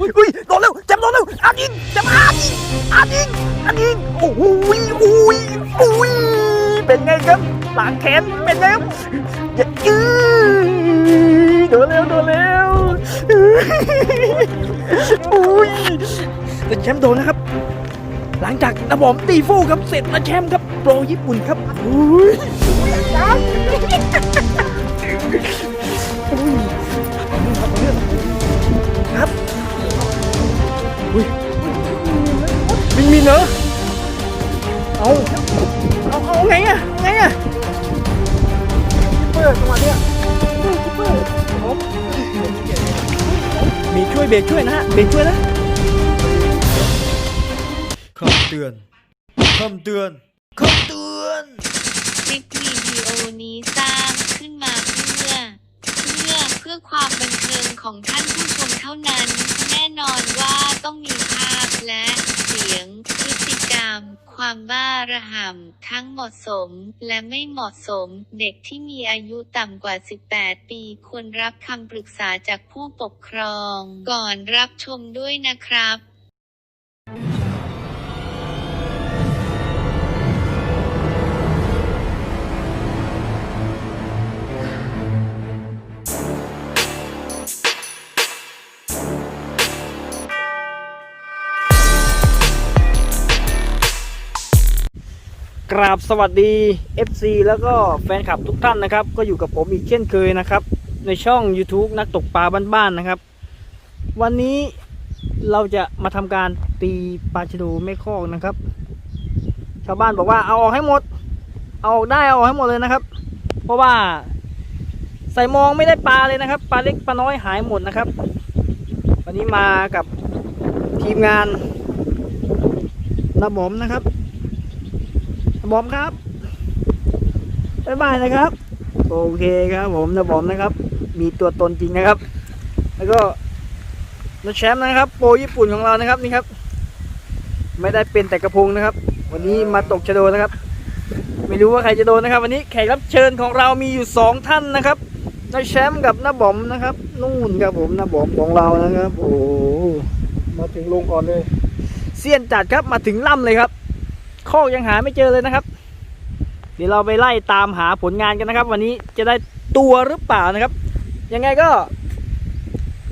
อุ้ยอุ้ยโดนเร็วแจมโดนเร็วอันยิงแจมอันยิงอันยิงอันยิงโอ้โหอุ้ยอุ้ยเป็นไงครับหลังแขนเป็นไงครับอย่าอื้อโดนเร็วโดนเร็วอุ้ยแต่แชมป์โดนนะครับ หลังจากระบอมตีฟูครับเสร็จนะแชมป์ครับโปรญี่ปุ่นครับอุ้ย อุ้ยมินมินเหรอเอาเอาเอาไงอะไงอะเปิดจังหวะเนี้ยมีช่วยเบรกช่วยนะฮะเบรกช่วยนะคำเตือนคำเตือนคำเตือนคลิปวิดีโอนี้สร้างขึ้นมาเพื่อ เพื่อเพื่อความบันเทิง ของท่านผู้ชมเท่านั้น แน่นอนว่าต้องมีภาพและเสียงพฤติกรรม ความบ้าระห่ำทั้งเหมาะสมและไม่เหมาะสม เด็กที่มีอายุต่ำกว่า 18 ปีควรรับคำปรึกษาจากผู้ปกครอง ก่อนรับชมด้วยนะครับ กราบสวัสดี FC แล้วก็แฟนคลับทุกท่านนะครับ ก็อยู่กับผมอีกเช่นเคยนะครับ ในช่อง YouTube นักตกปลาบ้านๆนะครับ วันนี้เราจะมาทำการตีปลาชะโดไม่คอกนะครับ ชาวบ้านบอกว่าเอาออกให้หมด เอาออกได้เอาออกให้หมดเลยนะครับ เพราะว่าใส่มองไม่ได้ปลาเลยนะครับ ปลาเล็กปลาน้อยหายหมดนะครับ วันนี้มากับทีมงานนาบอมนะครับ บอมครับบ๊ายบายนะครับ โอเคครับ ผมนะบอมนะครับ มีตัวตนจริงนะครับ แล้วก็นักแชมป์นะครับ โปรญี่ปุ่นของเรานะครับนี่ครับ ไม่ได้เป็นแต่กระพงนะครับ วันนี้มาตกชะโดนะครับ ไม่รู้ว่าใครจะโดนนะครับ วันนี้แขกรับเชิญของเรามีอยู่สองท่านนะครับนักแชมป์กับน้าบอมนะครับ นู่นครับผมน้าบอมของเรานะครับ โอ้มาถึงลงก่อนเลยเซียนจัดครับมาถึงล่ำเลยครับ คอกยังหาไม่เจอเลยนะครับ เดี๋ยวเราไปไล่ตามหาผลงานกันนะครับ วันนี้จะได้ตัวหรือเปล่านะครับ ยังไงก็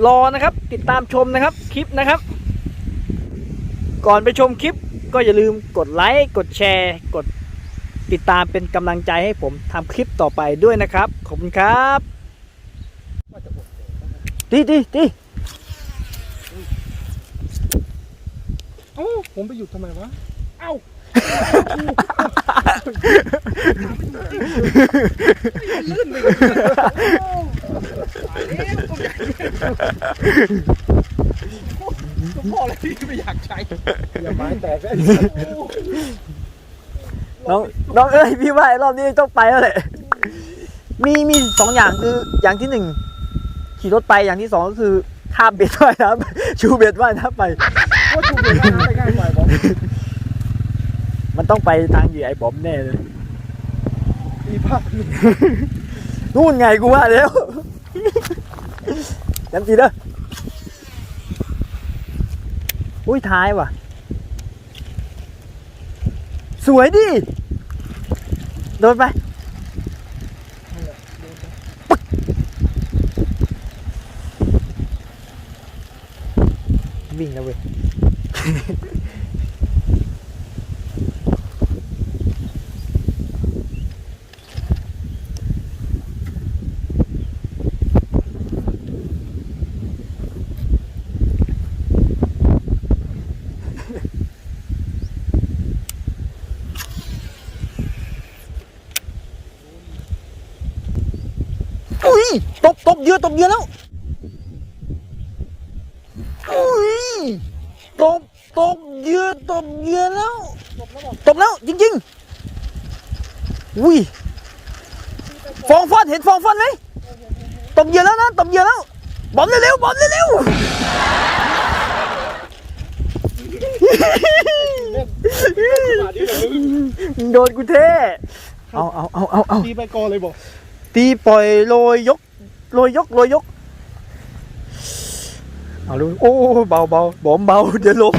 รอนะครับ ติดตามชมนะครับคลิปนะครับ ก่อนไปชมคลิปก็อย่าลืมกดไลค์กดแชร์ กดติดตามเป็นกำลังใจให้ผมทำคลิปต่อไปด้วยนะครับ ขอบคุณครับตีตีตีเอ้าผมไปหยุดทำไมวะ เอ้า ลื่นไปเลยเอ้าตายแล้วต้องอยากก็พอแล้วที่ไม่อยากใช้อย่าไม้แตกน้องน้องเอ้ยพี่ว่ารอบนี้ต้องไปแล้วแหละมีมีสองอย่างคืออย่างที่หนึ่งขี่รถไปอย่างที่สองก็คือข้ามเบ็ดว่ายน้ำชูเบ็ดว่ายน้ำไปว่าถูกเดินทางไปง่ายกว่า มันต้องไปทางเหยื่อไอ้บอมแน่เลยมีภาพหนึ่งนู่นไงกูว่าแล้วยันตีเด้ออุ้ยท้ายว่ะ สวยดิ โดนไปปึ๊กวิ่งนะเว้ย อุ้ย ตกตกเหยื่อตกเหยื่อแล้วอุ้ยตกตกเหยื่อตกเหยื่อแล้วตกแล้วจริงๆอุ้ยฟองฟอนเห็นฟองฟอนไหมตกเหยื่อแล้วนะตกเหยื่อแล้วบอมเร็วๆบอมเร็วๆโดนกูเท่เอาเอาเอาเอาเอาตีไปก่อนเลยบอกตีปล่อยโรยยก โรยยกโรยยกเอาลูกโอ้เบาเบาบอมเบาเดี๋ยวล้ม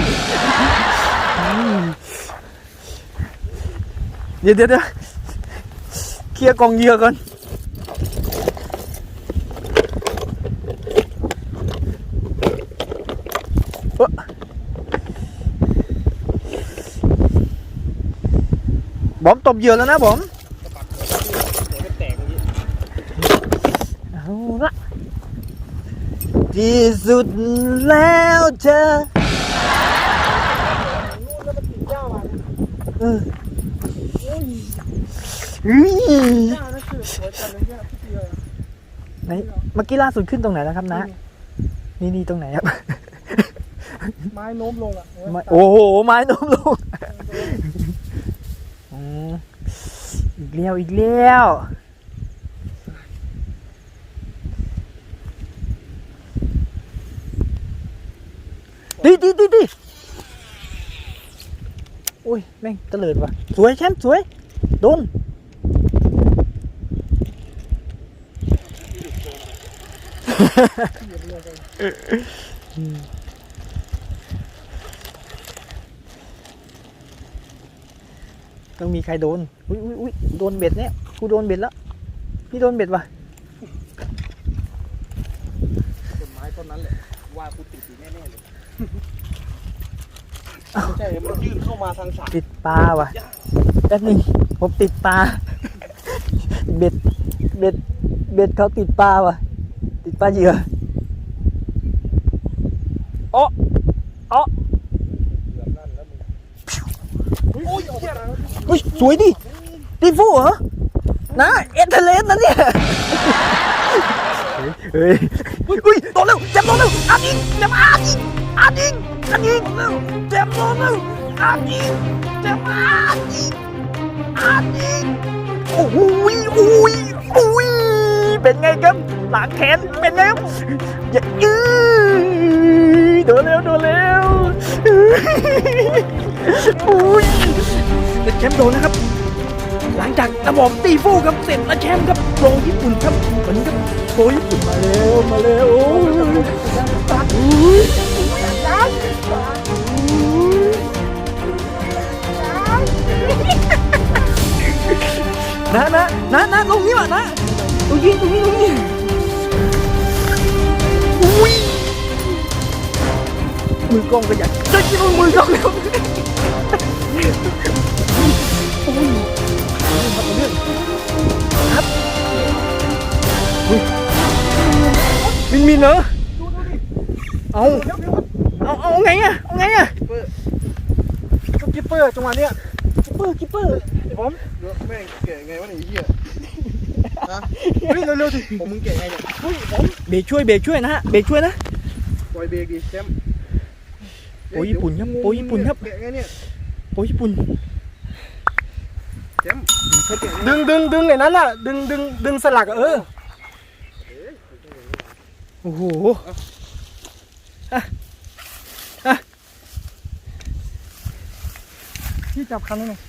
อืมเดี๋ยวเดี๋ยวเดี๋ยวเคลียร์กองเยื่อก่อนบอมตบเยื่อแล้วนะบอม แตกอย่างนี้ เอาละ ที่สุดแล้วเธอนู่นแล้วมันติดหญ้ามาเออเฮ้ยหญ้านั่นคือหัวใจเลยหญ้าที่เดียวไหนเมื่อกี้ล่าสุดขึ้นตรงไหนแล้วครับนะ นี่นี่ตรงไหนครับ ไม้โน้มลงอะไม้โอ้โห ไม้โน้มลงอืมอีกแล้วอีกแล้ว ดีดีดีดีโอ้ยแม่งเตลิดว่ะ สวยแชมป์สวย โดน ต้องมีใครโดน อุ้ยอุ้ยอุ้ยโดนเบ็ดเนี่ยกูโดนเบ็ดแล้ว พี่โดนเบ็ดว่ะต้นไม้ต้นนั้นแหละว่ากูติดอยู่แน่ๆเลย ใช่มันยื่นเข้ามาทางสายติดปลาว่ะแป๊บนึงผมติดปลา เบ็ด เบ็ด เบ็ดเขาติดปลาว่ะ ติดปลาเหยื่อโอ้โอ้เกือบนั่นแล้วมึงโอ้ยเหี้ยอะไรวะเฮ้ยสวยดิตีฟูเหรอนะเอเทเลสนะเนี่ย เฮ้ยเฮ้ยเฮ้ยโดนเร็วเจ็บโดนเร็วอาดิงเจ็บอาดิงอาดิงอาดิงเร็วเจ็บโดนเร็วอาดิงเจ็บอาดิงอาดิงโอ้โหอุ้ยอุ้ยเป็นไงครับหลังแขนเป็นไงครับอย่ายืดโดนเร็วโดนเร็วอุ้ยแต่แชมป์โดนนะครับ หลังจากระบบตีฟูครับเสร็จแล้วแชมป์ครับโปรญี่ปุ่นครับวันนี้ครับโปรญี่ปุ่นมาเร็วมาเร็วโอ้ยตัดอุ้ยนะนะนะนะลงนี้ว่ะนะตรงนี้ตรงนี้ตรงนี้อุ้ยมือกล้องก็อยากจะกินมือกล้องแล้วินเหรอเอาเอาเอาไงอะเอาไงอะกิปเปอร์จังหวะเนี้ยกิปเปอร์กิปเปอร์ไอ้บอมแม่งเก่ไงวะเนี่ยไอ้เหี้ยฮะเฮ้ยเร็วๆดิผมมึงเก่ไงเนี่ยเฮ้ยบอมเบรกช่วยเบรกช่วยนะฮะเบรกช่วยนะปล่อยเบรกดิแชมป์โอ้ยญี่ปุ่นครับโอ้ยญี่ปุ่นครับเก่ไงเนี่ยโอ้ยญี่ปุ่นแชมดึงดึงดึงไอ้นั้นอะดึงดึงดึงสลักเออ โอ้โหพี่จับคันนี้หน่อย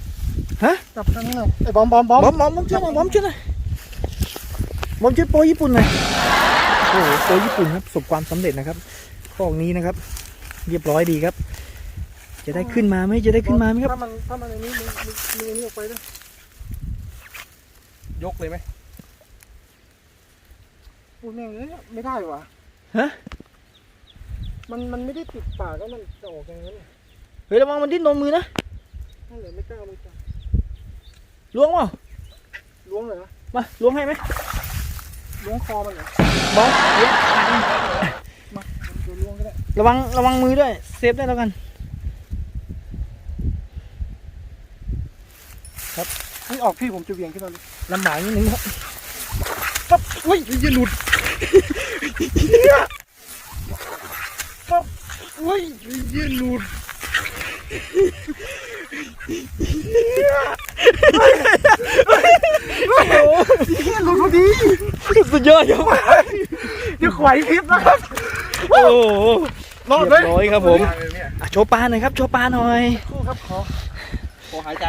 ฮะจับคันนี้หน่อยไอ้บอมบอมบอมบอมบอมบอมช่วยหน่อยบอมช่วยหน่อยบอมช่วยโปรญี่ปุ่นหน่อยโอ้โหโปรญี่ปุ่นครับประสบความสำเร็จนะครับข้อนี้นะครับ เรียบร้อยดีครับ จะได้ขึ้นมาไหมจะได้ขึ้นมาไหมครับถ้ามันถ้ามันอันนี้มึงมึงมึงอันนี้ออกไปด้วยยกเลยไหม พูดแม่งเอ้ยไม่ได้ว่ะฮะ มันมันไม่ได้ติดปากแล้วมันจะออกอย่างนั้นเฮ้ยระวังมันดิ้นโดนมือนะนั่นแหละไม่กล้าไม่กล้าล้วงเปล่าล้วงเลยนะมาล้วงให้ไหมล้วงคอมันเหรอบอมล้วงมาเดี๋ยวล้วงก็ได้ระวังระวังมือด้วยเซฟได้แล้วกัน นี่ออกพี่ผมจะเหวี่ยงขึ้นมาเลยลำบากนิดนึงครับปั๊บอุ้ยอย่าหลุด ปั๊บอุ้ยอย่าหลุดหลุดพอดีสุดยอดครับเดี๋ยวไขว่คลิปนะครับ โอ้โหรอดไหมเรียบร้อยครับผมเนี่ยอะโชว์ปลาหน่อยครับ โชว์ปลาหน่อยครูครับขอขอหายใจ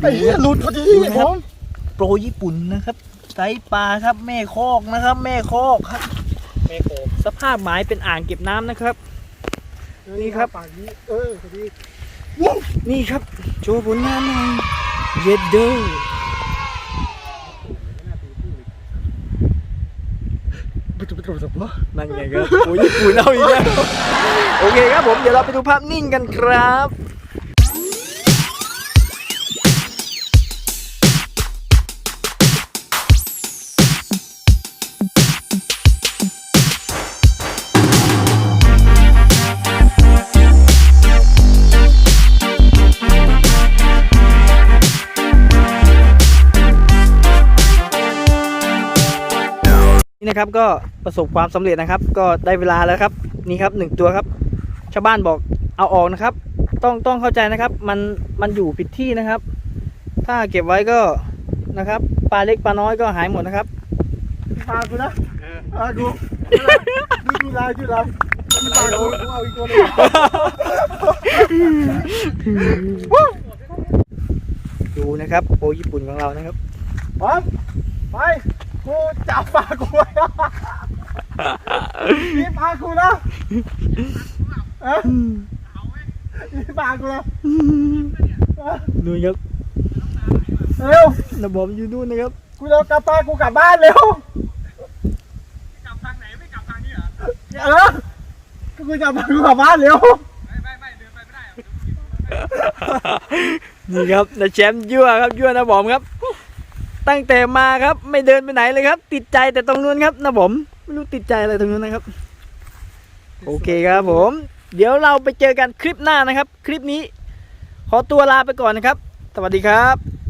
ไอ้เหี้ยหลุดพอดีดูนะผครับมโปรญี่ปุ่นนะครับ ไซส์ปลาครับแม่คอกนะครับ แม่คอกครับ แม่โคสภาพหมายเป็นอ่างเก็บน้ำนะครับ นี่ครับปากนี้เออพอดีนี่ครับ โชว์ผลงานหน่อยเยดเดอร์ปุ๊บปุ๊บปุ๊บปุ๊บนั่นไงครับโอ้ยญี่ปุ่นเอาอีกแล้วโอเคครับผม เดี๋ยวเราไปดูภาพนิ่งกันครับ นี่นะครับ ก็ประสบความสำเร็จนะครับ ก็ได้เวลาแล้วครับ นี่ครับหนึ่งตัวครับ ชาวบ้านบอกเอาออกนะครับ ต้องต้องเข้าใจนะครับ มันมันอยู่ผิดที่นะครับ ถ้าเก็บไว้ก็นะครับปลาเล็กปลาน้อยก็หายหมดนะครับปากกูนะปากกูดูดูลายดูลายดูปากกูกูเอาอีกตัวหนึงดูนะครับโปรญี่ปุ่นของเรานะครับพร้อมไป กูจับปากกูไว้นี่ปากกูนะเอ๊ะนี่ปากกูนะดูครับเร็วระบบอยู่นู่นนะครับกูจะกลับปากกูกลับบ้านเร็วกลับทางไหนไม่กลับทางนี้เหรอเออกูจะพากูกลับบ้านเร็วนี่ครับนะแชมป์ยั่วครับยั่วนะบอมครับ ตั้งแต่มาครับไม่เดินไปไหนเลยครับ ติดใจแต่ตรงนู้นครับนะผมไม่รู้ติดใจอะไรตรงนู้นนะครับ โอเคครับผม เดี๋ยวเราไปเจอกันคลิปหน้านะครับ คลิปนี้ ขอตัวลาไปก่อนนะครับ สวัสดีครับ